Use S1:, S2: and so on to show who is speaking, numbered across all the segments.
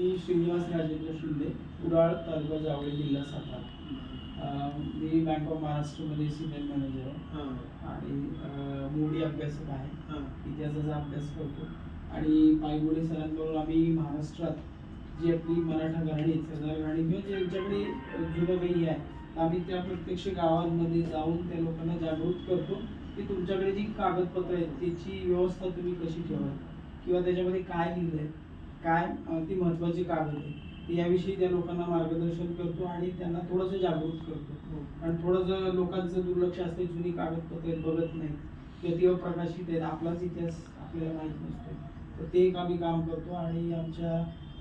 S1: मी श्रीनिवास राजेंद्र शिंदे कुडाळ तालुका जावळी जिल्हा सातारा. मी bank of महाराष्ट्रमध्ये सिनियर मॅनेजर आहे. आणि मोडी अभ्यासक आहे. इतिहासाचा अभ्यास करतो. आणि पायगुडे सरांबरोबर आम्ही महाराष्ट्रात जी आपली मराठा घराणी सरदार घराणी किंवा ज्यांच्याकडे जुनं काही आहे आम्ही त्या प्रत्यक्ष गावांमध्ये जाऊन त्या लोकांना जागृत करतो की तुमच्याकडे जी कागदपत्र आहेत त्याची व्यवस्था तुम्ही कशी ठेवा किंवा त्याच्यामध्ये काय लिहिलंय? काय ती महत्वाची कागद आहे. तर याविषयी त्या लोकांना मार्गदर्शन करतो आणि त्यांना थोडंसं जागृत करतो. आणि थोडंसं लोकांचं दुर्लक्ष असते जुनी कागदपत्रे बघत नाहीत किंवा ती अप्रकाशित आहेत आपलाच इतिहास आपल्याला माहीत नसतो तर ते एक आम्ही काम करतो आणि आमच्या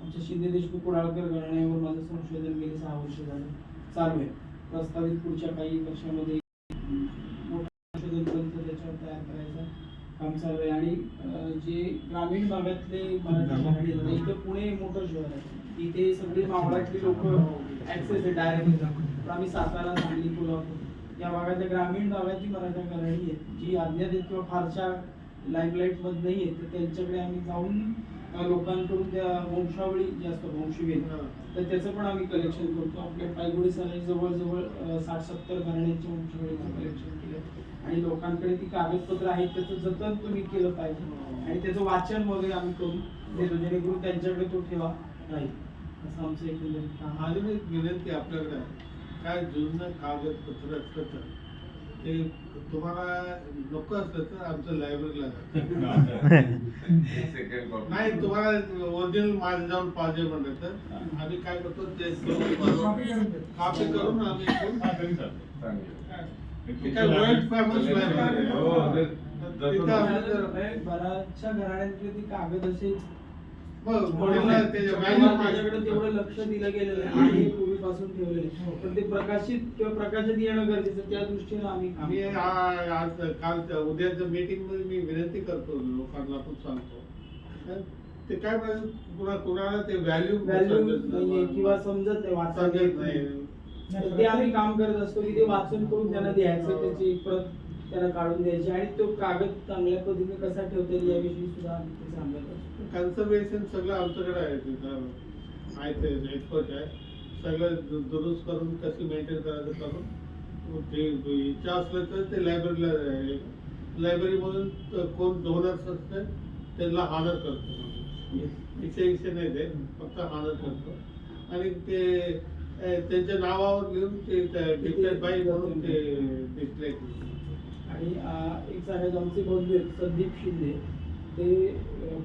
S1: आमच्या शिंदे देशमुख कुडाळकर घराण्यावर माझं संशोधन गेले सहा वर्ष झालं. चालू आहे. प्रस्तावित पुढच्या काही वर्षामध्ये मोठं संशोधन ग्रंथ त्याच्यावर तयार करायचं. काम चालू आहे आणि जे ग्रामीण भागातले मराठी इथं पुणे मोठं शहर आहे. इथे सगळी मावळातली लोक ऍक्सेस आहे डायरेक्ट आम्ही सातारा सांगली कोल्हापूर या भागातल्या ग्रामीण भागाची मराठा घराणी आहेत जी अज्ञात आहेत किंवा फारशा लाईमलाईटमध्ये नाही आहेत. तर त्यांच्याकडे आम्ही जाऊन लोकांकडून त्या वंशावळी जे असतात वंशवेल तर त्याचं पण आम्ही कलेक्शन करतो. आपल्या पायगुडी सरांनी जवळजवळ साठ सत्तर घराण्यांच्या वंशवेळीचं कलेक्शन केलं आणि लोकांकडे ती कागदपत्र आहेत त्याचं जतन तुम्ही केलं पाहिजे. आणि त्याचं वाचन वगैरे आम्ही करून देतो जेणेकरून त्यांच्याकडे तो ठेवा राहील. असं आमचं
S2: एक विनंती आपल्याकडे आहे. काय जुनं कागदपत्र असलं तर ते तुम्हाला नको असलं तर आमच्या लायब्ररीला. नाही तुम्हाला ओरिजिनल माझं जाऊन पाहिजे म्हणलं तर आम्ही काय करतो ते कॉपी करून आम्ही ते काय वर्ल्ड फेमस लायब्ररी
S3: हो, ते-
S2: तिथं
S1: बऱ्याचशा घराण्यांकडे ती कागद असे
S2: बघ, त्याच्या
S1: माझ्याकडे तेवढं लक्ष दिलं गेलेलं आहे. आणि पूर्वीपासून ठेवलेलं आहे. पण ते प्रकाशित किंवा प्रकाशित येणं गरजेचं त्या दृष्टीनं आम्ही काम
S2: मी
S1: करतो.
S2: आ- आज काल उद्याच्या मीटिंगमध्ये मी विनंती करतो लोकांना पण सांगतो. हं? ते काय म्हणजे कुणा कुणाला ते व्हॅल्यू
S1: व्हॅल्यू नाहीये किंवा समजत नाही वाचता
S2: नाही.
S1: तर ते आम्ही काम करत असतो की ते वाचन करून त्यांना द्यायचं त्याची प्रत त्यांना काढून द्यायची. आणि तो कागद चांगल्या पद्धतीने कसा ठेवता येईल याविषयी सुद्धा आम्ही ते सांगत असतो.
S2: कन्झर्वेशन सगळं आमच्याकडे आहे तिथं. आहे एक्सपर्ट आहे. सगळं दुरुस्त करून कशी मेंटेन करायचं करून ते इच्छा असलं तर ते लायब्ररीला लायब्ररीमधून कोण डोनर्स असते त्यांना हानर करतो. विषय विषय नाही ते फक्त हानर करतो. आणि ते त्यांच्या नावावर लिहून ते डिक्लेअर बाय म्हणून ते डिस्प्ले
S1: आणि एक सांगायचं आमचे बंधू आहेत संदीप शिंदे. ते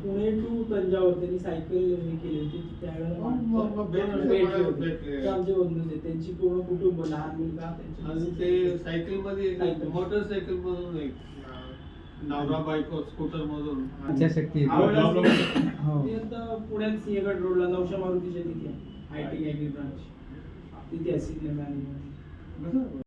S1: पुणे टू तंजावर त्यांनी सायकल हे केली होती. त्यावेळेला आमचे बंधूच. आहेत त्यांची पूर्ण कुटुंब लहान मुलगा त्यांची
S2: आणि ते सायकलमध्ये
S1: सायकल.
S2: मोटरसायकल मधून एक नवरा बायको स्कूटर मधून
S4: हो.
S1: पुण्यात सिंहगड रोडला नवशा मारुतीच्या तिथे I T I T branch तिथे आहे सिनियर मॅनेजमेंट
S2: बरोबर.